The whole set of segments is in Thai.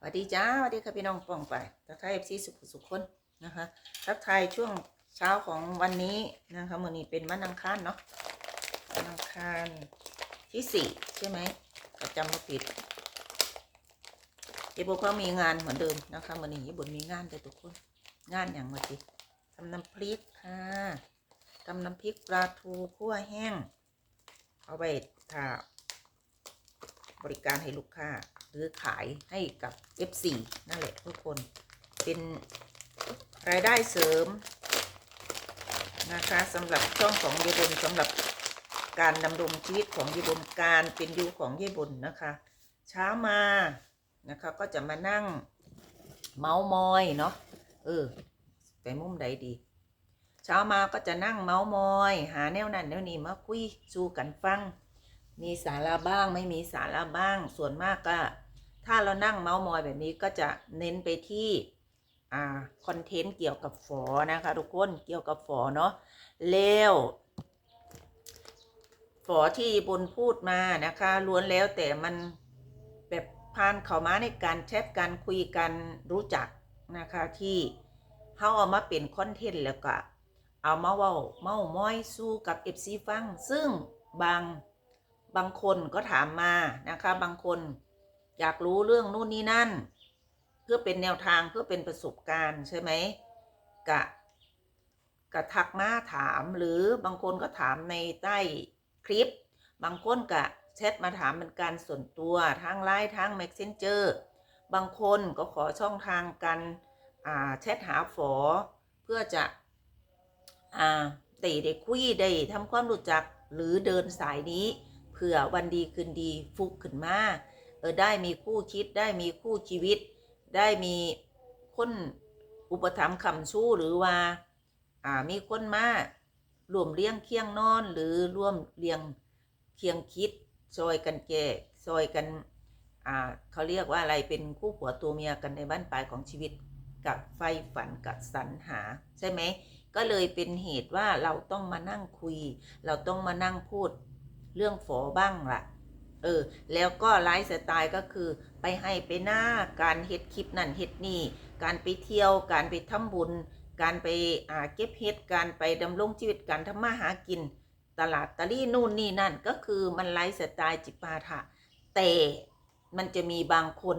สวัสดีจ้าสวัสดีค่ะพี่น้องป้องไปทักทายเอฟซีสุขสุขคนนะคะทักทายช่วงเช้าของวันนี้นะคะมื่อนี้เป็นวันอังคารเนาะวันอังคารที่สี่ใช่ไหมถ้าจำไม่ผิดญี่ปุ่นเขามีงานเหมือนเดิมนะคะมื่อนี้ญี่ปุ่นมีงานแต่ทุกคน งานอย่างมาสิทำน้ำพริกค่ะทำน้ำพริกปลาทูคั่วแห้ง เอาไปถ้าบริการให้ลูกค้า หรือขายให้กับ F4 นั่นแหละทุกคนเป็นรายได้เสริมนะคะสำหรับช่องของเยบนสำหรับการดำรงชีวิตของเยบนการเป็นอยู่ของเยบนนะคะ เช้ามานะคะก็จะมานั่งเมาส์มอยเนาะเออไปมุมใดดี เช้ามาก็จะนั่งเมาส์มอย หาแนวนั้นแนวนี้มาคุยสู้กันฟัง มีสาระบ้างไม่มีสาระบ้าง ส่วนมากก็ ถ้าเรานั่งเมาส์มอยแบบนี้ก็จะเน้นไปที่อ่าคอนเทนต์เกี่ยวกับฝอนะคะทุกคนเกี่ยวกับฝอเนาะแล้วฝอที่บนพูดมานะคะล้วนแล้วแต่มันแบบผ่านเข้ามาในการแชทการคุยกันรู้จักนะคะที่เขาเอามาเป็นคอนเทนต์แล้วก็เอามาเว้าเมาม้อยสู้กับ FC ฟัง ซึ่งบาง บางคนก็ถามมานะคะ บางคนอยากรู้เรื่องนู่นนี่นั่น เพื่อเป็นแนวทางเพื่อเป็นประสบการณ์ใช่ไหมกะกะทักมาถามหรือบางคนก็ถามในใต้คลิป บางคนกะแชทมาถามเป็นการส่วนตัวทางไลน์ทาง Messenger บางคนก็ขอช่องทางการอ่าแชทหาฝอ เพื่อจะอ่าได้ได้คุยได้ทำความรู้จักหรือเดินสายนี้ เผื่อวันดีคืนดีฟุกขึ้นมาเออได้มีคู่คิดได้มีคู่ชีวิต ได้มีคนอุปถัมภ์คำชู้หรือว่าอ่ามีคนมารวมเลี้ยงเคียงนอนหรือร่วมเลี้ยงเคียงคิดซอยกันแก่ซอยกันอ่าเขาเรียกว่าอะไรเป็นคู่ผัวตัวเมียกันในบ้านปลายของชีวิตกับไฟฝันกับสรรหาใช่ไหมก็เลยเป็นเหตุว่าเราต้องมานั่งคุย เราต้องมานั่งพูด เรื่องฝอบ้างละ่ะ เออ แล้วก็ไลฟ์สไตล์ก็คือ ไปให้ไปหน้าการเฮ็ดคลิปนั่นเฮ็ดนี่ การไปเที่ยว การไปทำบุญ การไปอ่าเก็บเฮ็ด การไปดำรงชีวิต การทำมาหากิน ตลาดตะลี่นู่นนี่นั่น ก็คือมันไลฟ์สไตล์จิปาถะ แต่มันจะมีบางคน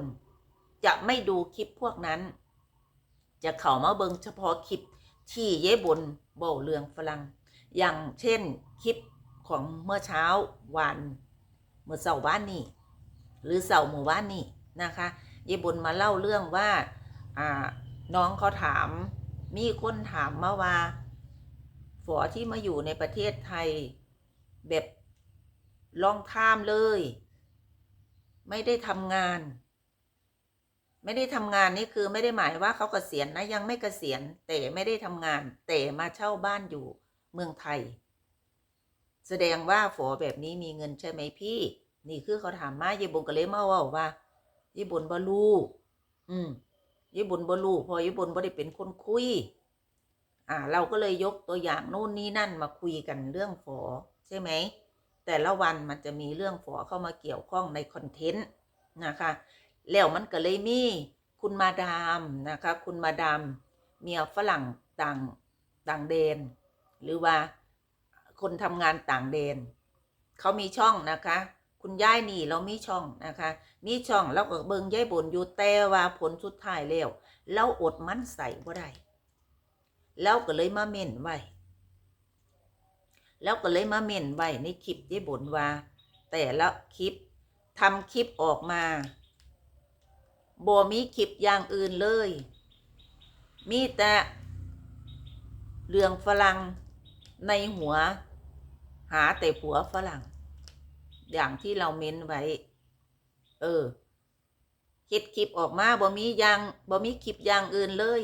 จะไม่ดูคลิปพวกนั้น จะเข้ามาเบิงเฉพาะคลิปที่เย้บนเบาเรืองฝรั่งอย่างเช่นคลิป ของเมื่อเช้าวานเมื่อเสาร์บ้านนี่หรือเสาร์หมู่บ้านนี่นะคะยายบุญมาเล่าเรื่องว่าอ่าน้องเขาถามมีคนถามมาว่าฝอที่มาอยู่ในประเทศไทยแบบลองท่ามเลย ไม่ได้ทำงาน ไม่ได้ทำงานนี่คือไม่ได้หมายว่าเขาเกษียณนะยังไม่เกษียณแต่ไม่ได้ทำงาน แต่มาเช่าบ้านอยู่เมืองไทย แสดงว่าฝอแบบนี้มีเงินใช่ไหมพี่ นี่คือเขาถามมาเยบุญก็เลยมาว่าว่าเยบุญบ่รู้อืมเยบุญบ่รู้เพอเยบุญบ่ได้เป็นคนคุย อ่า เราก็เลยยกตัวอย่างโน่นนี่นั่นมาคุยกันเรื่องฝอใช่ไหม แต่ละวันมันจะมีเรื่องฝอเข้ามาเกี่ยวข้องในคอนเทนต์นะคะ แล้วมันก็เลยมีคุณมาดามนะคะ คุณมาดามเมียฝรั่งต่างต่างแดน หรือว่า คนทำงานต่างแดนเขามีช่องนะคะ คุณย่ายนี่เรามีช่องนะคะ มีช่องแล้วก็เบิงย่ายบนอยู่แต่ว่าผลสุดท้ายแล้วเราอดมันใส่บ่ได้แล้วก็เลยมาเม่นไว้แล้วก็เลยมาเม่นไว้ในคลิปย่ายบนว่า แต่ละคลิปทำคลิปออกมาบ่มีคลิปอย่างอื่นเลย มีแต่เรื่องฝรั่งในหัว หาแต่ผัวฝรั่ง อย่างที่เราเม้นไว้ เออคิดคลิปออกมาบ่มีอย่างบ่มีคลิปอย่างอื่นเลย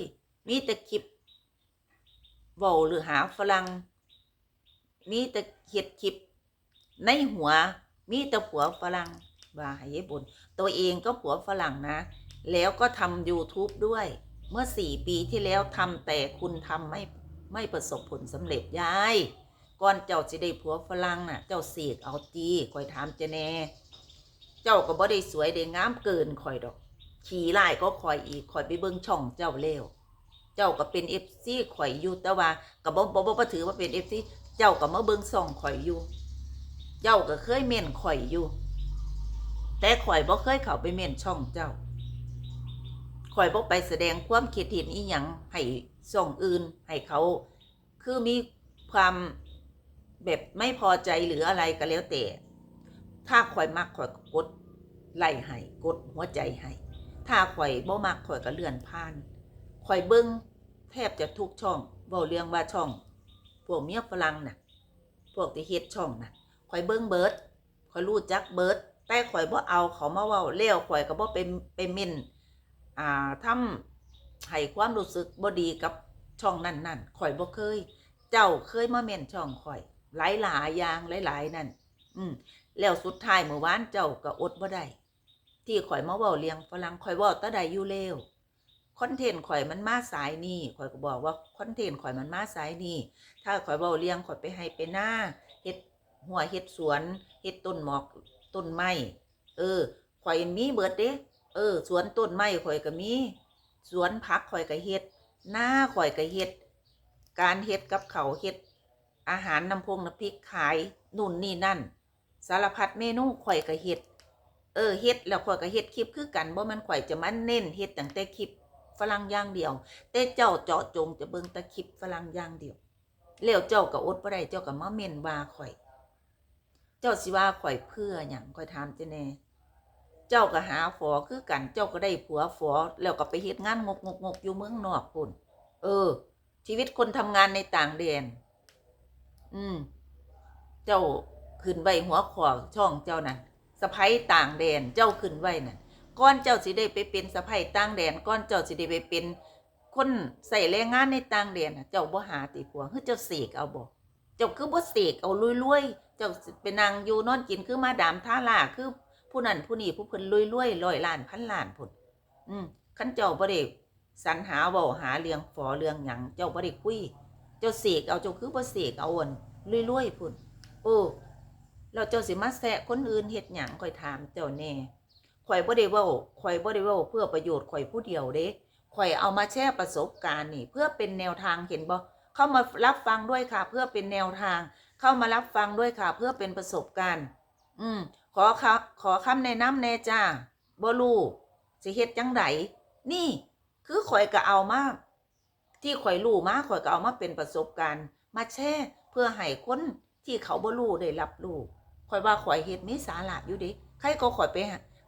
มีแต่คลิปเว้าหรือหาฝรั่ง มีแต่เฮ็ดคลิป ในหัว มีแต่ผัวฝรั่งว่าให้ยายบุญตัวเองก็ผัวฝรั่งนะ แล้วก็ทำ YouTube ด้วย เมื่อสี่ปีที่แล้วทำแต่คุณทำไม่ไม่ประสบผลสำเร็จยาย ก่อนเจ้าสิได้ผัวฝรั่งน่ะ เจ้าเสกเอาตีคอยถามเจแน่เจ้าก็บ่ได้สวยได้งามเกินคอยดอก ขี่ไล่ก็คอยอีกคอยไปเบิ่งช่องเจ้าเร็วเจ้าก็เป็นเอฟซีข่อยอยู่แต่ว่าก็บ่บ่บ่บ่ถือว่าเป็นเอฟซีเจ้าก็มาเบิ่งช่องข่อยอยู่ เจ้าก็เคยเม่นข่อยอยู่ แต่ข่อยบ่เคยเข้าไปเม่นช่องเจ้าข่อยบ่ไปแสดงความคิดเห็นอีหยังให้ช่องอื่นให้เขา คือมีความ แบบไม่พอใจหรืออะไรก็แล้วแต่ ถ้าข่อยมักข่อยกดไล่ให้กดหัวใจให้ถ้าข่อยบ่มักข่อยก็เลื่อนผ่านข่อยเบิ้งแทบจะทุกช่องเว้าเรื่องว่าช่อง พวกเมียฝรั่งน่ะ พวกที่เฮ็ดช่องน่ะข่อยเบิ้งเบิร์ดข่อยรู้จักเบิร์ดแต่ข่อยบ่เอาเขามาเว้าเลี้ยวข่อยก็บ่ไปไปเม่นอ่าทำให้ความรู้สึกบ่ดีกับช่องนั้นๆข่อยบ่เคย เจ้าเคยมาเม่นช่องข่อย หลายๆอย่างหลายๆนั่นอืมแล้วสุดท้ายเมื่อวานเจ้าก็อดบ่ได้ที่ข่อยมาเว้าเลี้ยงฝรั่งข่อยเว้าตะใดอยู่แล้วคอนเทนต์ข่อยมันมาสายนี่ข่อยก็บอกว่าคอนเทนต์ข่อยมันมาสายนี่ถ้าข่อยเว้าเลี้ยงข่อยไปให้ไปหน้าเฮ็ดหัวเฮ็ดสวนเฮ็ดต้นหมอกต้นไม้เออข่อยมีเบิดเด้เออ สวนต้นไม้ข่อยก็มี สวนผักข่อยก็เฮ็ดหน้าข่อยก็เฮ็ดการเฮ็ดกับเขาเฮ็ด อาหารน้ำพงน้ำพริกขายนู่นนี่นั่น สารพัดเมนูข่อยก็เฮ็ดเออเฮ็ดแล้วข่อยก็เฮ็ดคลิปคือกันบ่มันข่อยจะมาเน้นเฮ็ดตั้งแต่คลิปฝรั่งอย่างเดียว แต่เจ้าเจาะจงจะเบิ่งแต่คลิปฝรั่งอย่างเดียวแล้วเจ้าก็อดบ่ได้เจ้าก็มาเม่นว่าข่อย เจ้าสิว่าข่อยเพื่อหยังข่อยถามจะแน่ เจ้าก็หาฝอคือกัน เจ้าก็ได้ผัวฝอแล้วก็ไปเฮ็ดงานงกงกงกอยู่เมืองนอกพุ่นเออ ชีวิตคนทำงานในต่างแดน อืม เจ้าขึ้นไว้หัวขวช่องเจ้านั่นสะพ้ยต่างแดนเจ้าขึ้นไว้นั่นก้อนเจ้าสิได้ไปเป็นสะพ้ยต่างแดนก้อนเจ้าสิได้ไปเป็น คนใส่แรงงานในต่างแดนเจ้าบ่หาติผัวคือเจ้าเสกเอาบ่เจ้าคือบ่เสกเอารวยๆเจ้าสิไปนั่งอยู่นอนกินคือมาดามท่าล่าคือผู้นั้นผู้นี้ผู้เพิ่นรวยๆร้อยล้านพันล้านพุ่นอืมคันเจ้าบ่ได้สรรหาเว้าหาเรื่องฝอเรื่องหยังเจ้าบ่ได้คุย เจ้าเสกเอาเจ้าคือบ่เสกเอาอันรวยๆพุ่นโอ้เราเจ้าสิมาแซะคนอื่นเฮ็ดหยังข่อยถามเจ้าแน่ข่อยบ่ได้เว้าข่อยบ่ได้เว้าเพื่อประโยชน์ข่อยผู้เดียวเด้ข่อยเอามาแชร์ประสบการณ์นี่ เพื่อเป็นแนวทางเห็นบ่เข้ามารับฟังด้วยค่ะ เพื่อเป็นแนวทาง เข้ามารับฟังด้วยค่ะ เพื่อเป็นประสบการณ์ อืมขอค่ะขอคำแนะนำแน่จ้าบ่รู้สิเฮ็ดจังไดนี่ คือข่อยก็เอามา ที่ข่อยรู้มาข่อยก็เอามาเป็นประสบการณ์ มาแชร์เพื่อให้คนที่เขาบ่รู้ได้รับรู้ข่อยว่าข่อยเฮ็ดมีสาระอยู่เดิใครก็ข่อยไป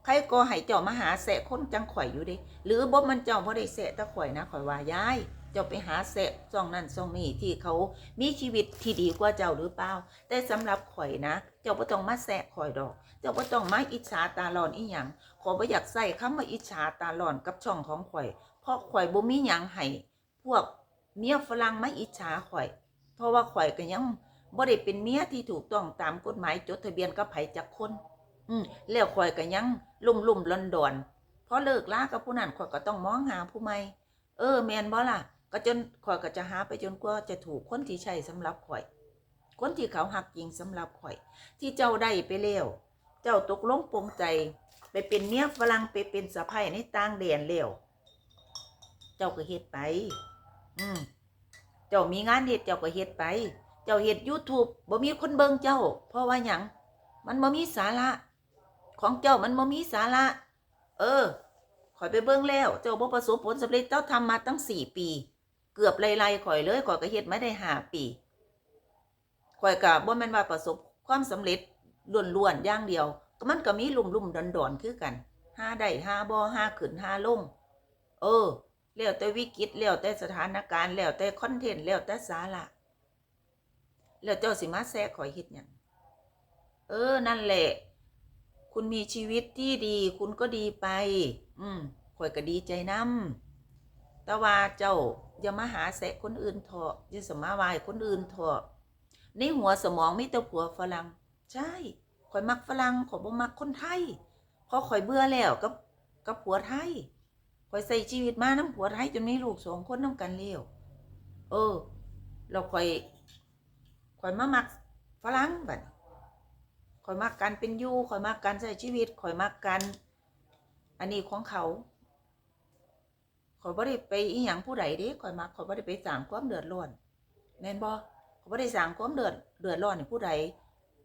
ใครก็ให้เจ้ามาหาแสะคนจังข่อยอยู่เดิหรือบ่มันเจ้าบ่ได้แสะต่ข่อยนะข่อยว่ายายเจ้าไปหาแสะซ่องนั่นซ่องนี่ที่เขามีชีวิตที่ดีกว่าเจ้าหรือเปล่า แต่สำหรับข่อยนะ เจ้าบ่ต้องมาแสะข่อยดอก เจ้าบ่ต้องมาอิจฉาตาร้อนอีหยังขอยบ่อยากใส่คำว่าอิจฉาตาร้อนกับช่องของข่อยเพราะข่อยบ่มีหยังให้ วกเมียฝรั่งมาอิจฉาข่อย เพราะว่าข่อยก็ยังบ่ได้เป็นเมียที่ถูกต้องตามกฎหมายจดทะเบียนกับไผจักคน อืมแล้วข่อยก็ยังลุ่มลุ่มๆดอนดอนๆพอเลิกลากับผู้นั้นข่อยก็ต้องมองหาผู้ใหม่เออแมนบ่ล่ะ ก็จนข่อยก็จะหาไปจนกว่าจะถูกคนที่ใช่สำหรับข่อย คนที่เขาหักจริงสำหรับข่อย ที่เจ้าได้ไปแล้วเจ้าตกลงปรงใจ ไปเป็นเมียฝรั่งไปเป็นสะใภ้ในต่างแดนแล้วเจ้าก็เฮ็ดไป เจ้ามีงานเฮ็ดเจ้าก็เฮ็ดไป เจ้าเฮ็ด YouTube บ่มีคนเบิ่งเจ้า เพราะว่าหยังมันบ่มีสาระ ของเจ้ามันบ่มีสาระ เออข่อยไปเบิ่งแล้ว เจ้าบ่ประสบผลสำเร็จเจ้าทำมาตั้งสี่ปี เกือบไล่ๆข่อยเลยข่อยก็เฮ็ดมาได้ห้าปีข่อยก็บ่แม่นว่าประสบความสำเร็จล้วนๆอย่างเดียวก็มันก็มีลุ่มๆดอนๆคือกันห้าได้ห้าบ่ห้าขึ้นห้าลงเออ แล้วแต่วิกฤตแล้วแต่สถานการณ์แล้วแต่คอนเทนต์แล้วแต่สาระแล้วเจ้าสิมาแซะข่อยเฮ็ดหยังเออ นั่นแหละ คุณมีชีวิตที่ดี คุณก็ดีไป อืมข่อยก็ดีใจนำแต่ว่าเจ้าอย่ามาหาแซะคนอื่นเถอะอย่าสมาวายคนอื่นเถอะในหัวสมองมีแต่ผัวฝรั่งใช่ข่อยมักฝรั่งข่อยบ่มักคนไทยพราะข่อยเบื่อแล้วกับกับผัวไทย ข่อยใส่ชีวิตมาน้ำผัวไทยจนมีลูกสองคนน้ำกันเลี้ยวเออ เราข่อยข่อยมามักฝรั่งบัดนี้ข่อยมักการเป็นอยู่ข่อยมักการใช้ชีวิตข่อยมักการอันนี้ของเขาข่อยบ่ได้ไปอีหยังผู้ใดเด้ข่อยมักข่อยบ่ได้ไปสร้างความเดือดร้อนแม่นบ่ข่อยบ่ได้สร้างความเดือดเดือดร้อนให้ผู้ใด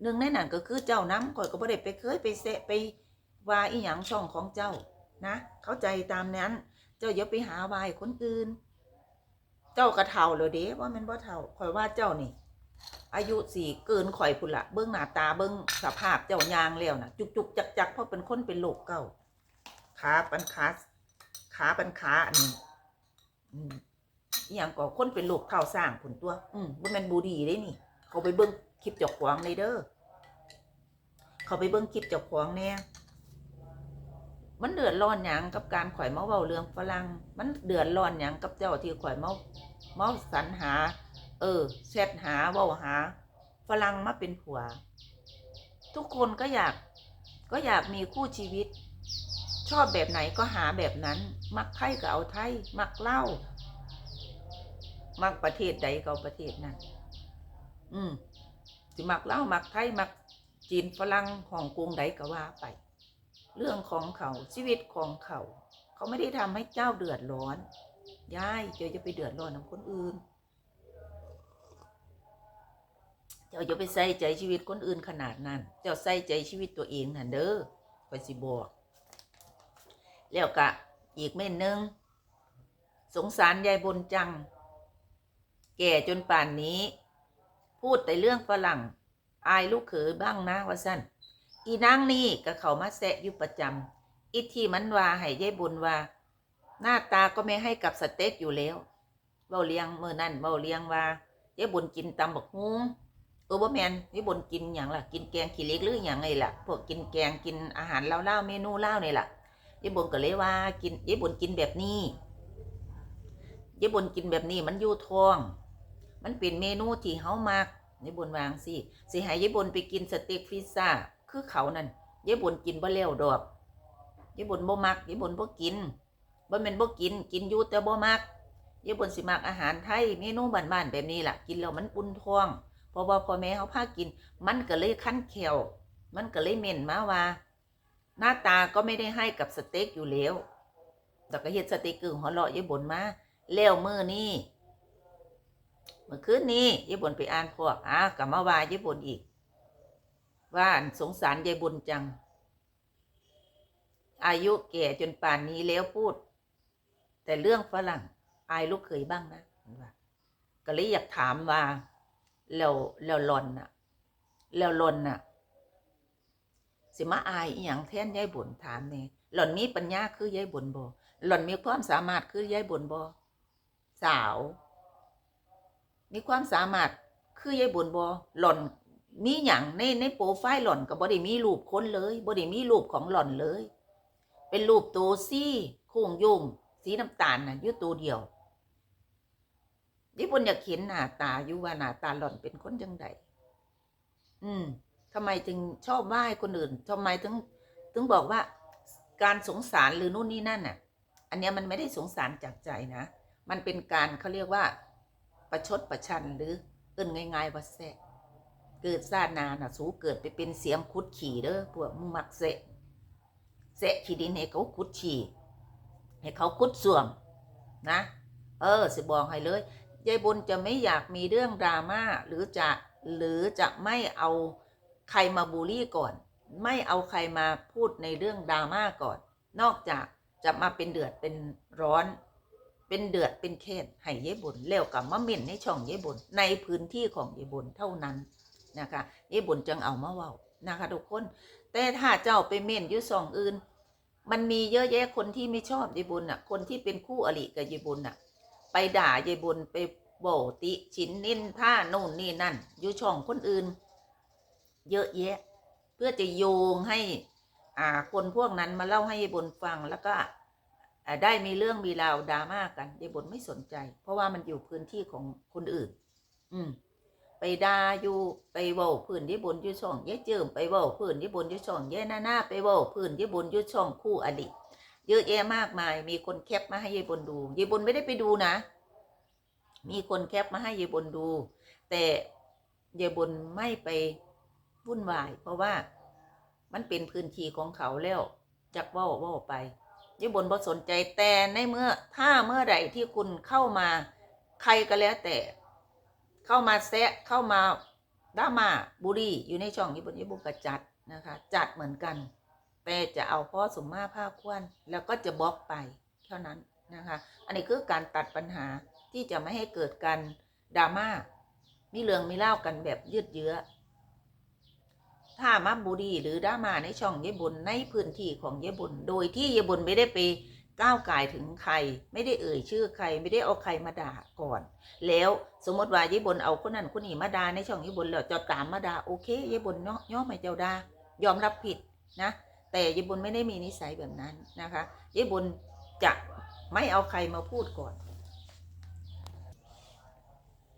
หนึ่งในนั้นก็คือเจ้านํข่อยก็บ่ได้ไปเคยไปเสะไปว่าอีหยังช่องของเจ้า นะ เข้าใจตามนั้น เจ้าอย่าไปหาวายคนอื่น เจ้ากระเทาเลยเด้ว่าแมันบ่เทาข่อยว่าเจ้านี่ อายุสี่เกินข่อยพุ่นละเบิ้องหน้าตาเบิ้องสภาพเจ้ายางแล้วนะจุกจุกจักจักเพราะเป็นคนเป็นโรคเก่าขาปันขาขาปันขาอันนี้อย่างก็คนเป็นโรคเท้าสร้างผลตัว อืมว่ามันบูดีได้นี่ เขาไปเบิ้งคลิปเจ้าของในเด้อเขาไปเบิ้งคลิปเจ้าของแน่ มันเดือดร้อนหยังกับการข่อยเมาเว้าเรื่องฝรั่งมันเดือดร้อนหยังกับเจ้าที่ข่อยเมาเมาสรรหา เออแชทหาเว้าหาฝรั่งมาเป็นผัว ทุกคนก็อยากก็อยากมีคู่ชีวิต ชอบแบบไหนก็หาแบบนั้น มักไทยก็เอาไทยมักเล้ามักประเทศใดก็เอาประเทศนั้น อืมสิมักเล้ามักไทยมักจีนฝรั่งฮ่องกงใดก็ว่าไป เรื่องของเขาชีวิตของเขา เขาไม่ได้ทำให้เจ้าเดือดร้อนยายเจ้าจะไปเดือดร้อนกับคนอื่น เจ้าอย่าไปใส่ใจชีวิตคนอื่นขนาดนั้น เจ้าใส่ใจชีวิตตัวเองน่ะเด้อคอยสิบอกแล้วก็อีกเม่นหนึ่งสงสารยายบนจัง แก่จนป่านนี้ พูดแต่เรื่องฝรั่ง อายลูกเขยบ้างนะว่าสั้น อีนางนี่ก็เขามาแซะอยู่ประจำอีที่มันว่าให้ยายบุญว่า หน้าตาก็ไม่ให้กับสเต็กอยู่แล้วเบาเลียงเมื่อนั่นเบาเลียงว่ายายบุญกินตำบักฮุ้งเออบ่แมนนี่บุนกินอย่างล่ะ กินแกงขี้เล็กหรืออย่างไงล่ะ พวกกินแกงกินอาหารเล่าๆเมนูเล่าเนี่ยล่ะยายบนก็เลยว่ากินยายบนกินแบบนี้ยายบนกินแบบนี้มันอยู่ท้อง มันเป็นเมนูที่เฮามักยายบนวางสิสิให้ยายบนไปกินสเต็กพิซซ่า คือเขานั่นยายบนกินบ่แล้วดอกยายบนบ่มักยายบนบ่กินบ่แม่นบ่กินกินอยู่แต่บ่มักยายบนสิมักอาหารไทยเมนูบ้านๆแบบนี้ล่ะ กินแล้วมันอุ่นท้องพราะว่าพ่อแม่เขาพากิน มันก็เลยขั้นแขวมันก็เลยเหม็นมาว่า หน้าตาก็ไม่ได้ให้กับสเต็กอยู่แล้วแต่ก็เฮ็ดสเต็กกึ่งหัวเราะยายบนมาแล้วมือนี่เมื่อคืนนี้ยายบนไปอ่านพวกอะกลับมาว่ายายบนอีก ว่าสงสารยายบนจัง อายุแก่จนป่านนี้แล้วพูด แต่เรื่องฝรั่งอายลูกเคยบ้างนะก็เลยอยากถามว่าแล้วแล้วหลอนน่ะ แล้วหลอนน่ะ สิมาอายอีหยังแท่นยายบุญถามเนี่ยหล่อนมีปัญญาคือยายบุญบ่หล่อนมีความสามารถคือยายบุญบ่สาว มีความสามารถคือยายบุญบ่หล่อน มีหยังในในโปรไฟล์หล่อนก็บ่ได้มีรูปคนเลยบ่ได้มีรูปของหล่อนเลย เป็นรูปตัวซี่โค้งโยงสีน้ำตาลน่ะอยู่ตัวเดียวญี่ปุ่นอยากเห็นหน้าตาอยู่ว่าหน้าตาหล่อนเป็นคนจังใดอืมทำไมจึงชอบว่าให้คนอื่นทำไมถึง ถึงบอกว่า การสงสารหรือนู่นนี่นั่นน่ะ อันเนี้ยมันไม่ได้สงสารจากใจนะ มันเป็นการเขาเรียกว่า ประชดประชันหรือเอิ้นง่ายๆว่าแซะ เกิดซานาน่ะ สูเกิดไปเป็นเสียมคุดขี่เด้อพวกมึงมักแซะแซะขี้ดินให้เขาคุดขี่ให้เขาคุดส่วมนะ เออสิบอกให้เลยยายบุญจะไม่อยากมีเรื่องดราม่าหรือจะหรือจะไม่เอาใครมาบูลลี่ก่อน ไม่เอาใครมาพูดในเรื่องดราม่าก่อน นอกจากจะมาเป็นเดือดเป็นร้อน เป็นเดือดเป็นเคนให้ยายบุญแล้วกับมะเม่นในช่องยายบุญในพื้นที่ของยายบุญเท่านั้น นะคะยายบุญจึงเอามาเว้านะคะทุกคน แต่ถ้าเจ้าไปเม่นยุ่สองอื่น มันมีเยอะแยะคนที่ไม่ชอบยายบุญอะ คนที่เป็นคู่อริกับยายบุญอะ ไปด่ายายบุญไปโบติฉินนินท่าโน่นนี่นั่นยู่ช่องคนอื่น เยอะแยะ เพื่อจะโยงให้อ่าคนพวกนั้นมาเล่าให้ยายบุญฟังแล้วก็ได้มีเรื่องมีราวดราม่ากันยายบุญไม่สนใจ เพราะว่ามันอยู่พื้นที่ของคนอื่น อืม ไปด่าอยู่ไปเว้าพื้นยายบุญอยู่ช่องยายเจิมไปเว้าพื้นยายบุญอยู่ช่องยายหน้าหน้าไปเว้าพื้นยายบุญอยู่ช่องคู่อดีตเยอะแยะมากมาย มีคนแคปมาให้ยายบนดูยายบนไม่ได้ไปดูนะ มีคนแคปมาให้ยายบนดู แต่ยายบนไม่ไปวุ่นวาย เพราะว่ามันเป็นพื้นที่ของเขาแล้วจักว่าว่าไปญี่ปุ่นบ่สนใจแต่ในเมื่อถ้าเมื่อใดที่คุณเข้ามา ใครก็แล้วแต่ เข้ามาแซะเข้ามาด่ามาบุรีอยู่ในช่องญี่ปุ่นญี่ปุ่นก็จัดนะคะ จัดเหมือนกัน แต่จะเอาพ่อสมมาภาควนแล้วก็จะบล็อกไปเท่านั้นนะคะ อันนี้คือการตัดปัญหาที่จะไม่ให้เกิดการดราม่ามีเรื่องมีเล่ากันแบบยืดเยื้อ ถ้ามาบุรีหรือดรามาในช่องเยบุญในพื้นที่ของเยบุญโดยที่เยบุญไม่ได้ไป ก้าวไก่ายถึงใคร ไม่ได้เอ่ยชื่อใคร ไม่ได้เอาใครมาด่าก่อน แล้วสมมติว่าเยบุญเอาคนนั้นคนนี้มาด่าในช่องเยบุญแล้วจะตามมาด่าโอเคเยบุญเนาะย่อมไม่เจ้าด่ายอมรับผิดนะ แต่เยบุญไม่ได้มีนิสัยแบบนั้นนะคะเยบุญจะไม่เอาใครมาพูดก่อน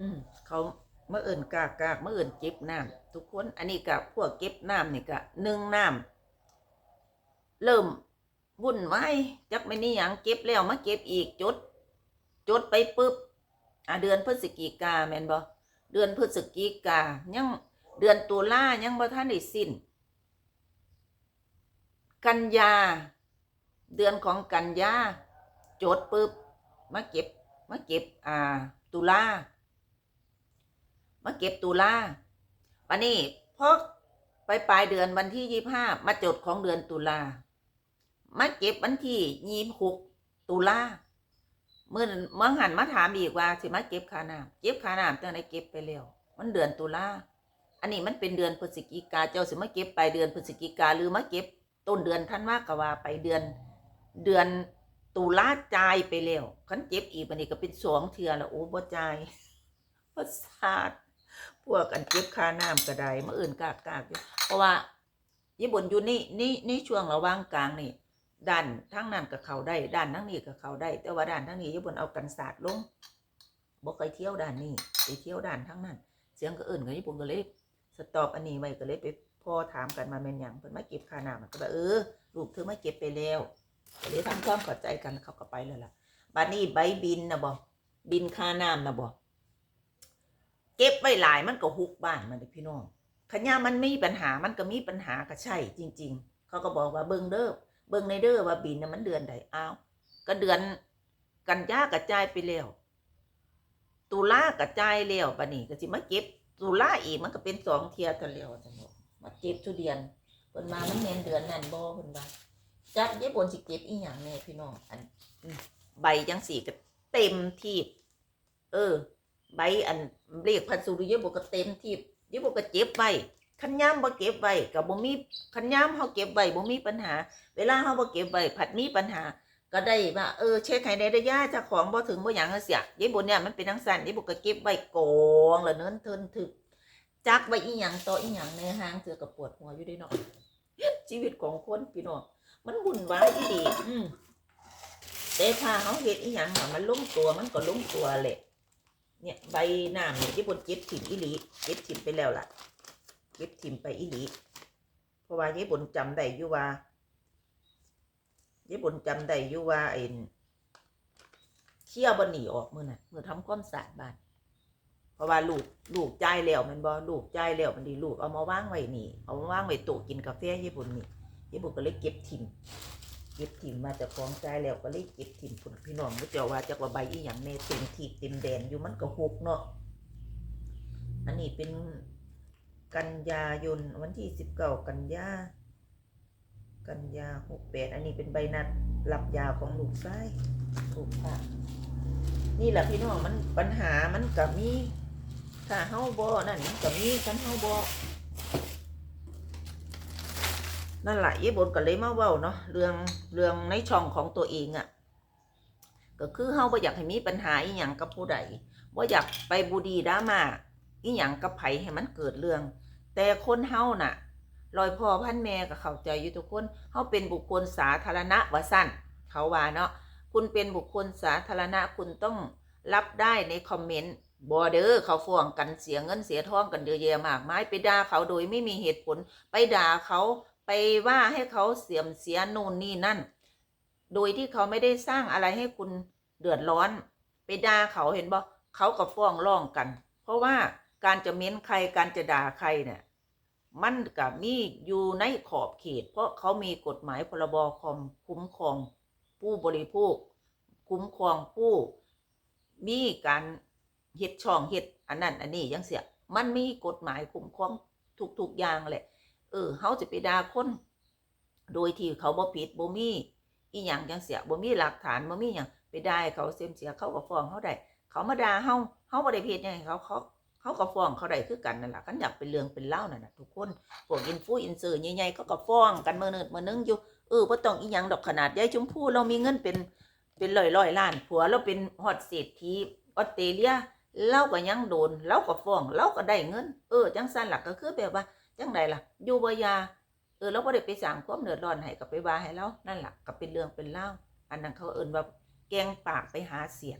อืมเขาเมื่อเอิ่นกากกากเมื่อเอิ่นเก็บน้ำทุกคน อันนี้กับพวกเก็บน้ำนี่ก็หนึ่งน้ำเริ่ม วุ่นวายจักไม่นี่ยังเก็บแล้วมาเก็บอีกจด จดไปปุ๊บอะเดือนพฤศจิกาแมนบ่เดือนพฤศจิกายังเดือนตุลายังบ่ทันได้สิ้น กันยา เดือนของกันยาจดปุ๊บมาเก็บมาเก็บอ่า ตุลามาเก็บตุลาปันนี้พอไปปลายเดือนวันที่ยี่ห้ามาจดของเดือนตุลา มาเก็บวันที่ยี่หกตุลาเมื่อเมื่อหันมาถามอีกว่าสิมาเก็บค่าน้ำเก็บค่าน้ำตั้งแต่เก็บไปแล้วมันเดือนตุลาอันนี้มันเป็นเดือนพฤศจิกาเจ้าสิมาเก็บไปเดือนพฤศจิกาหรือมาเก็บต้นเดือนท่านว่ากว่าไปเดือนเดือนตุลาจ่ายไปแล้วคันเจ็บอีกบันนี้ก็เป็นสองเทือแล้วโอ้บ่จ่ายประสาทพวกกันเจ็บค่าน้ำกระไดมาอื่นกากกากเพราะว่าญี่ปุ่นอยู่นี่นี่นี่ช่วงระหว่างกลางนี่ ด้านทั้งนั้นกับเขาได้ ด้านทั้งนี้กับเขาได้ แต่ว่าด้านทั้งนี้ญี่ปุ่นเอากันศาสตร์ลงบ่เคยเที่ยวด้านนี้ไปเที่ยวด้านทั้งนั้น เสียงก็เอื่นกับญี่ปุ่นก็เลยสตอปอันนี้ไว้ก็เลยไปพ่อถามกันมาเป็นอย่างเพิ่นมาเก็บค่าน้ำมันก็แบบเออลูกเธอมาเก็บไปแล้วก็เลยทำความเข้าใจกันเขาก็ไปแล้วล่ะบัดนี้ใบบินนะบ่บินค่าน้ำนะบ่เก็บไว้หลายมันก็ฮุกบ้านมันเด้อพี่น้องขยะมันไม่มีปัญหามันก็มีปัญหาก็ใช่จริง ๆ เขาก็บอกว่าเบิ่งเด้อ เบิ่งในเด้อว่าบินน่ะมันเดือนใดอ้าวก็เดือนกันยากระจายไปแล้วตุลากระจายแล้วบัดนี้ก็สิมาเก็บตุลาอีกมันก็เป็นสองเทียกันแล้วจังบอกมาเก็บทุเรียนเพิ่นมามันแม่นเดือนนั่นบ่เพิ่นว่าจักญี่ปุ่นสิเก็บอีหยังแน่พี่น้องอันใบจังสี่ก็เต็มทีบเออ ใบอันเรียกพันธุ์สุริยบุก็เต็มทีบญี่ปุ่นก็เก็บไว้ คันยามบ่เก็บไว้ก็บ่มีคันยามเฮาเก็บไว้บ่มีปัญหา เวลาเฮาบ่เก็บไว้ผัดมีปัญหา ก็ได้ว่าเออเช็คให้ได้ระยะจ้าของบ่ถึงบ่หยังจั่งเสียญี่ปุ่นเนี่ยมันเป็นจังซั่นญี่ปุ่นก็เก็บไว้กองแล้วเนินเทินถึกจักไว้อีหยังต่ออีหยังในห้างเสือกับปวดหัวอยู่ได้เนาะชีวิตของคนพี่น้องมันบุ่นวายที่ดีอืมแต่ถ้าเขาเห็ดอีหยังมันลงตัวมันก็ลงตัวแหละเนี่ยใบหน้าเนี่ยญี่ปุ่นเก็บถิ่มอีหลีเก็บถิ่มไปแล้วล่ะ เก็บถิ่มไปอีหลีเพราะว่าญี่ปุ่นจำได้อยู่ว่าญี่ปุ่นจำได้อยู่ว่าไอ้เชี่ยวบนหนีออกมือน่ะมือทำความสะอาดบ้านเพราะว่าลูกลูกจ่ายแล้วมันบ่ลูกจ่ายแล้วมันดีลูกเอามาว่างไว้นี่ เอามาว่างไว้โต๊ะกินกาแฟญี่ปุ่นนี่ญี่ปุ่นก็เลยเก็บถิ่มเก็บถิ่มมาจากของใจแล้วก็เลยเก็บถิ่มพุ่นพี่น้องบ่เจ้าว่าจักว่าใบอีหยังแน่เต็มทีบเต็มแดนอยู่มันก็หกเนาะอันนี้เป็น กันยายน วันที่สิบเก้ากันยากันยาหกแปดอันนี้เป็นใบนัดรับยาของลูกชายถูกค่ะนี่แหละพี่น้องมันปัญหามันกับมีถ้าเฮาบ่นั่นมันก็มีกันเฮาบ่นั่นแหละยี่บนก็เลยมาเว้าเนาะเรื่องเรื่องในช่องของตัวเองอะ่ะก็คือเฮาบ่อยากให้มีปัญหาอีหยังกับผู้ใดบ่อยากไปบูดีดราม่าอีหยังกับไผให้มันเกิดเรื่อง แต่คนเฮาน่ะลอยพ่อพันแม่ก็เข้าใจอยู่ทุกคนเฮาเป็นบุคคลสาธารณะว่าสั้นเขาว่าเนาะคุณเป็นบุคคลสาธารณะคุณต้องรับได้ในคอมเมนต์บอเดอร์เขาฟ้องกันเสียเงินเสียทองกันเยอะแยะมากมายไปด่าเขาโดยไม่มีเหตุผล ไปด่าเขาไปว่าให้เขาเสียมเสียนู่นนี่นั่น โดยที่เขาไม่ได้สร้างอะไรให้คุณเดือดร้อน ไปด่าเขาเห็นบ่เขาก็ฟ้องร้องกัน เพราะว่าการจะเม้นใครการจะด่าใครเนี่ย มันกับมีอยู่ในขอบเขต เพราะเขามีกฎหมายพรบคอมคุ้มครองผู้บริโภค คุ้มครองผู้มีการเฮ็ดช่องเฮ็ดอันนั้นอันนี้ยังเสียมันมีกฎหมายคุ้มครองทุกๆอย่างแหละ เออเขาจะไปด่าคนโดยที่เขาบ่ผิดบ่มีอีหยังจังเสียบ่มีหลักฐานบ่มีหยังไปได้เขาเสียมเสียเขาก็ฟ้องเขาได้เขามาด่าเฮาเฮาบ่ได้ผิดหยังให้เขาเขา เขาก็ฟ้องเขาได้คือกันนั่นแหละกันอยากเป็นเรื่องเป็นเล่านั่นน่ะทุกคนพวกอินฟูอินเซอร์ใหญ่ๆเขาก็ฟ้องกันเมื้อนึงมื้อนึงอยู่เออบ่ต้องอีหยังดอกขนาดยายชมพู่เรามีเงินเป็นเป็นร้อยๆล้าน ผัวเราเป็นฮอดเศรษฐีออสเตรเลียเราก็ยังโดนเราก็ฟ้องเราก็ได้เงิน เออจังซั่นล่ะก็คือแบบว่าจังไดล่ะอยู่บยาเออเราบ่ได้ไปสร้างความเดือดร้อนให้กับไปว่าให้เรานั่นแหละก็เป็นเรื่องเป็นเล่าอันนั้นเขาเอินว่าแกงปากไปหาเสียง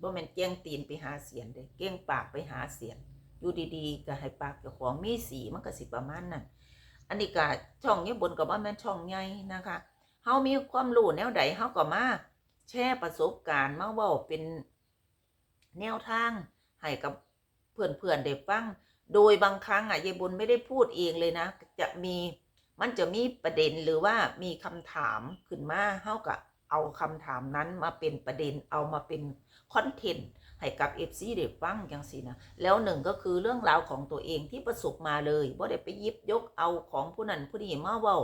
บ่แม่นแกงตีนไปหาเสียงเด้แกงปากไปหาเสียงอยู่ดีๆก็ให้ปากเจ้าของมีสีมันก็สิประมาณนั้นอันนี้ก็ช่องนี้บนก็บ่แม่นช่องใหญ่นะคะเฮามีความรู้แนวใดเฮาก็มาแชร์ประสบการณ์มาเว้าเป็นแนวทางให้กับเพื่อนๆได้ฟังโดยบางครั้งอะยายบุญไม่ได้พูดเองเลยนะ จะมีมันจะมีประเด็นหรือว่ามีคำถามขึ้นมาเฮากับเอาคำถามนั้นมาเป็นประเด็นเอามาเป็น คอนเทนต์ให้กับ FC ได้ฟังจังสินะแล้วหนึ่งก็คือเรื่องราวของตัวเองที่ประสบมาเลยบ่ได้ไปยิบยกเอาของผู้นั้นผู้นี้มาเว้า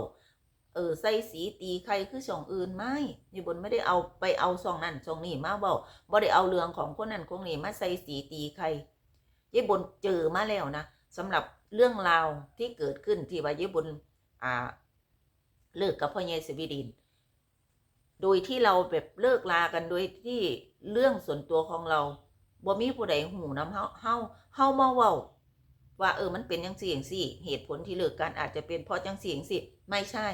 เออใส่สีตีใครคือช่องอื่นไม่ยายบุญไม่ได้เอาไปเอาช่องนั้นช่องนี้มาเว้าบ่ได้เอาเรื่องของคนนั้นคนนี้มาใส่สีตีใครยายบนเจอมาแล้วนะสำหรับเรื่องราวที่เกิดขึ้นที่ว่ายายบนอ่าเลิกกับพ่อใหญ่สวีดิน โดยที่เราแบบเลิกลากันโดยที่เรื่องส่วนตัวของเราบ่มีผู้ใดหูน้ำเฮาเฮาเฮามาเว้าว่าเออมันเป็นจังซี่จังซี่ เหตุผลที่เลิกกันอาจจะเป็นเพราะจังซี่จังซี่ ไม่ใช่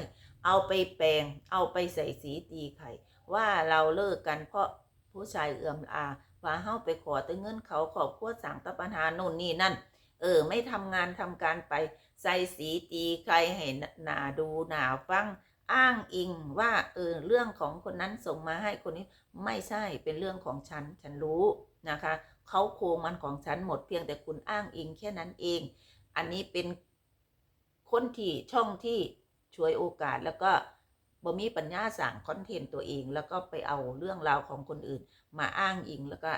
เอาไปแปลง เอาไปใส่สีตีไข่ ว่าเราเลิกกันเพราะผู้ชายเอื่อมอาว่าเฮาไปขอแต่เงินเขาขอบครัวสั่งตะปัญหาโน่นนี่นั่น เออ ไม่ทำงานทำการไปใส่สีตีใครให้หนาดูหนาฟัง อ้างอิงว่าเออเรื่องของคนนั้นส่งมาให้คนนี้ไม่ใช่เป็นเรื่องของฉัน ฉันรู้นะคะเขาโครงมันของฉันหมดเพียงแต่คุณอ้างอิงแค่นั้นเอง อันนี้เป็นคนที่ช่องที่ช่วยโอกาสแล้วก็บ่มีปัญญาสั่งคอนเทนต์ตัวเอง แล้วก็ไปเอาเรื่องราวของคนอื่น มาอ้างอิงแล้วก็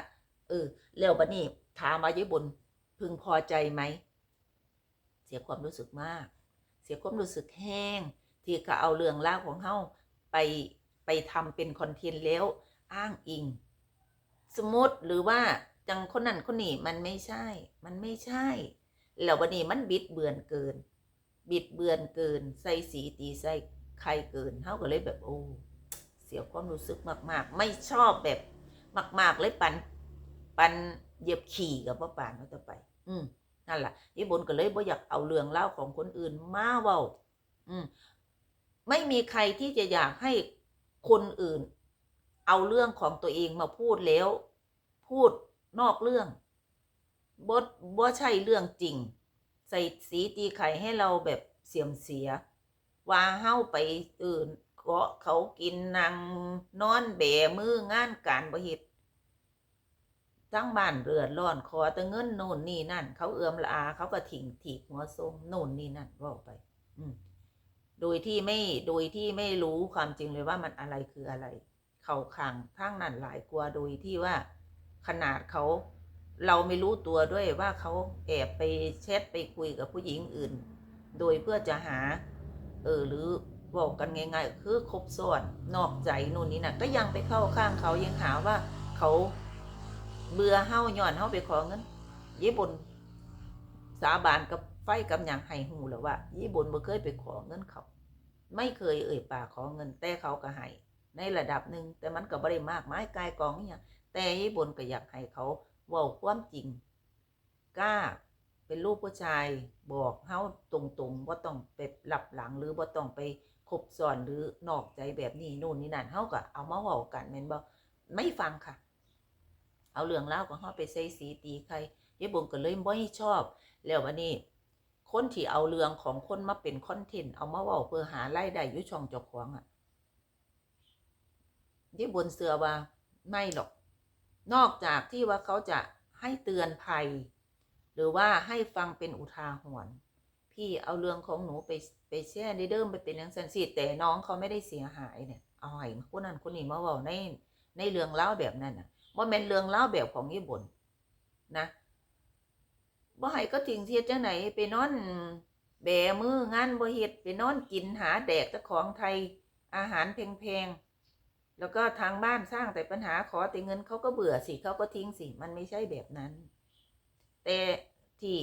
เออแล้วบัดนี้ถามว่าญี่ปุ่นพึงพอใจไหม เสียความรู้สึกมาก เสียความรู้สึกแห้ง ที่เขาเอาเรื่องราวของเฮาไปไปทำเป็นคอนเทนต์แล้วอ้างอิง สมมติหรือว่าจังคนนั้นคนนี้มันไม่ใช่ มันไม่ใช่ แล้ววันนี้มันบิดเบือนเกิน บิดเบือนเกิน ใส่สีตีใส่ใครเกินเฮาก็เลยแบบโอ้เสียความรู้สึกมาก ๆ ไม่ชอบแบบมาก ๆ เลยปัน ปันเยียบขี่กับพ่อป่านเขาจะไป อืมนั่นแหละยี่บนก็เลยบ่อยากเอาเรื่องเล่าของคนอื่นมาเว้า อืม ไม่มีใครที่จะอยากให้คนอื่น เอาเรื่องของตัวเองมาพูดแล้ว พูดนอกเรื่องบ่บ่ใช่เรื่องจริง ใส่สีตีไข่ให้เราแบบเสียมเสีย ว่าเฮาไปตื่นเกาะเขากินนางนอนแบมืองานการบ่เฮ็ดทั้งบ้านเรือนร้อนขอต่เงินโน่นนี่นั่น เขาเอื้อมละอาเขาก็ถิ่งถีกหัวทรงโน่นนี่นั่นว่าไป อืม โดยที่ไม่โดยที่ไม่รู้ความจริงเลยว่ามันอะไรคืออะไร เขาขังทั้งนั้นหลายกลัวโดยที่ว่าขนาดเขาเราไม่รู้ตัวด้วยว่าเขาแอบไปแชทไปคุยกับผู้หญิงอื่น โดยเพื่อจะหา เออหรือบอกกันง่ายๆคือคบซ้อนนอกใจนู่นนี่น่ะ ก็ยังไปเข้าข้างเขายังหาว่าเขาเบื่อเฮาหย้อนเฮาไปขอเงินญี่ปุ่นสาบานกับ ไฟกับหยังให้หูแล้วว่าญี่ปุ่นบ่เคยไปขอเงินเขา ไม่เคยเอ่ยปากขอเงินแต่เขาก็ให้ในระดับหนึ่งแต่มันก็บ่ได้มากไมายกายกองอหย่างแต่ญี่ปุ่นก็อยากให้เขาเว้าความจริงกล้าเป็นลูกผู้ชายบอกเฮาตรงๆว่าต้องไปหลับหลังหรือว่าต้องไปคบซ้อนหรือนอกใจแบบนี้นู่นนี่นั่นเฮาก็เอามาเว้ากันแม่นบ่ไม่ฟังค่ะ เอาเรื่องราของเฮาไปใส่สีตีใครยายบุญก็เลยบ่ชอบ แล้ววันนี้ คนที่เอาเรื่องของคนมาเป็นคอนเทนต์เอามาเว้าเพื่อหารายได้ยู่ช่องเจ้าของอะยายบุญเสือว่าไม่หรอก นอกจากที่ว่าเขาจะให้เตือนภัย หรือว่าให้ฟังเป็นอุทาหรณ์พี่เอาเรื่องของหนูไปไปแช่ในเดิมไปเป็นอย่างสันสิแต่น้องเขาไม่ได้เสียหายเนี่ยเอาให้คนนั้นคนนี้มาเว้าในในเรื่องเล่าแบบนั้นน่ะบ่แม่นเรื่องเล่าแบบของญี่ปุ่นนะ บ่ให้ก็ทิ้งเสียจังไหนไปนอนแบมืองานบ่เฮ็ดไปนอนกินหาแดกแต่ของไทยอาหารแพงๆ แล้วก็ทางบ้านสร้างแต่ปัญหาขอแต่เงินเขาก็เบื่อสิเขาก็ทิ้งสิ มันไม่ใช่แบบนั้น แต่ที่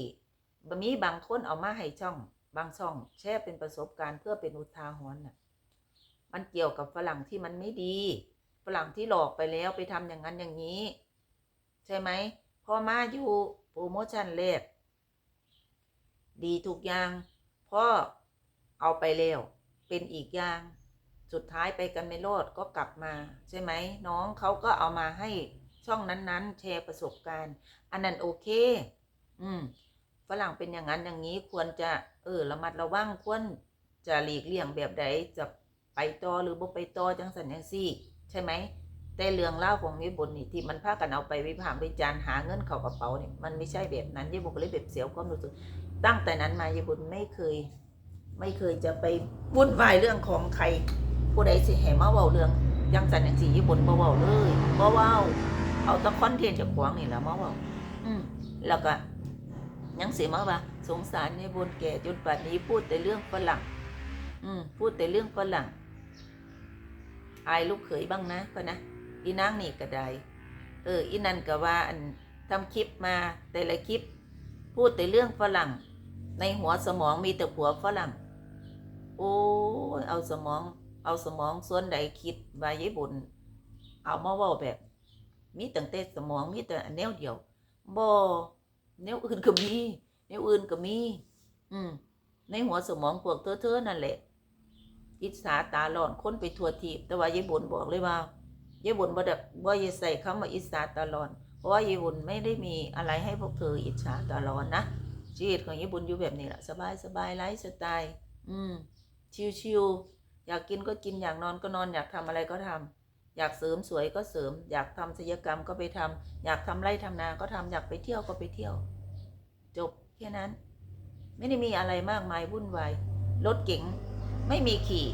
บมีบางคนเอามาให้ช่อง บางช่อง แชร์เป็นประสบการณ์เพื่อเป็นอุทาหรณ์น่ะ มันเกี่ยวกับฝรั่งที่มันไม่ดี ฝรั่งที่หลอกไปแล้วไปทำอย่างนั้นอย่างนี้ ใช่ไหมพอมาอยู่ โปรโมชั่นแรกดีทุกอย่างพ่อเอาไปแล้วเป็นอีกอย่าง สุดท้ายไปกันไม่รอดก็กลับมา ใช่ไหมน้องเขาก็เอามาให้ช่องนั้นๆ แชร์ประสบการณ์ อันนั้นโอเค อืมฝรั่งเป็นอย่างนั้นอย่างนี้ควรจะ เออระมัดระวังควรจะหลีกเลี่ยงแบบใดจะไปต่อหรือบ่ไปต่อจังสันจังซี่ ใช่ไหม แต่เรื่องเล่าวของญี่ปุ่นนี่ที่มันพากันเอาไปวิพากษ์วิจารณ์หาเงินเข้ากระเป๋าเนี่ยมันไม่ใช่แบบนั้นญี่ปุ่นก็เลยแบบเสียวความรู้สึกตั้งแต่นั้นมาญี่ปุ่นไม่เคย ไม่เคยจะไปวุ่นวายเรื่องของใคร ผู้ใดสิแห่มาเว้าเรื่องอยังสันอย่างสีญี่ปุ่นบ่เว้าเลยบ่เว้าเอาแตะคอนเทนต์จากขวางนี่แหละมาเว้าอืมแล้วก็ยังเสียมาว่าสงสารในบนแก่จนป่านนี้พูดแต่เรื่องฝรั่ง อืม พูดแต่เรื่องฝรั่ง อายลูกเขยบ้างนะก็นะ อีนางนี่ก็ได้เอออีนั่นก็ว่าอันทำคลิปมาแต่ละคลิป พูดแต่เรื่องฝรั่ง ในหัวสมองมีแต่หัวฝรั่ง โอ้เอาสมอง เอาสมองส่วนใดคิดว่าญี่ปุ่นเอามาว่าแบบ มีตั้งแต่สมองมีแต่อันแนวเดียวบ่แนวอื่นก็มีแนวอื่นก็มี อืม ในหัวสมองพวกเธอๆนั่นแหละอิจฉาตาหลอนค้นไปทั่วทีแต่ว่าญี่ปุ่นบอกเลยว่า ญี่ปุ่นบ่ด้บ่ได้ใส่คำว่าอิจฉาตลอนเพราะว่าญี่ปุ่นไม่ได้มีอะไรให้พวกเธออิจฉาตลอนนะชีวิตของญี่ปุ่นอยู่แบบนี้แหละสบายสบายไลฟ์สไตล์อืมชิวๆอยากกินก็กินอยากนอนก็นอน อยากทำอะไรก็ทำอยากเสริมสวยก็เสริม อยากทำศัลยกรรมก็ไปทำอยากทำไร่ทำนาก็ทำอยากไปเที่ยวก็ไปเที่ยว จบแค่นั้น ไม่ได้มีอะไรมากมายวุ่นวายรถเก๋งไม่มีขี่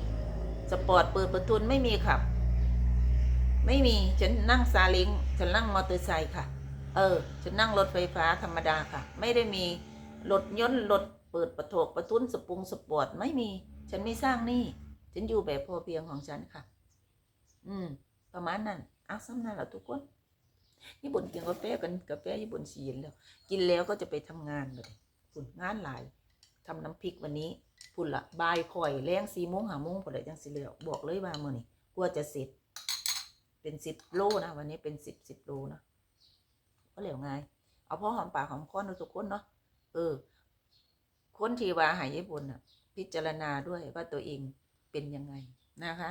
สปอร์ตเปิดประทุนไม่มีขับ ไม่มี ฉันนั่งซาเล้งฉันนั่งมอเตอร์ไซค์ค่ะ เออ ฉันนั่งรถไฟฟ้าธรรมดาค่ะ ไม่ได้มีรถยนต์รถเปิดประโถกประทุนสปุงสปอร์ตไม่มี ฉันไม่สร้างหนี่ฉันอยู่แบบพอเพียงของฉันค่ะ อืม ประมาณนั้นอาซ้ำนั่นแหละทุกคนญี่ปุ่นกินกาแฟกันกาแฟญี่ปุ่นสีเย็นแล้ว กินแล้วก็จะไปทำงานเลยฝุ่นงานหลายทำน้ำพริกวันนี้ฝุ่นละบายข่อยแรงสี่โมงหาโมงพอได้จังสิแล้วบอกเลยว่ามื่อนี้กลัวจะเสร็จ เป็นสิบโลนะวันนี้เป็นสิบสิบโลนะก็เหลวไงเอาพ่อหอมปากหอมคอนะทุกคนเนาะเออ คนทีว่าหายญี่ปุ่นอะ พิจารณาด้วยว่าตัวเองเป็นยังไงนะคะ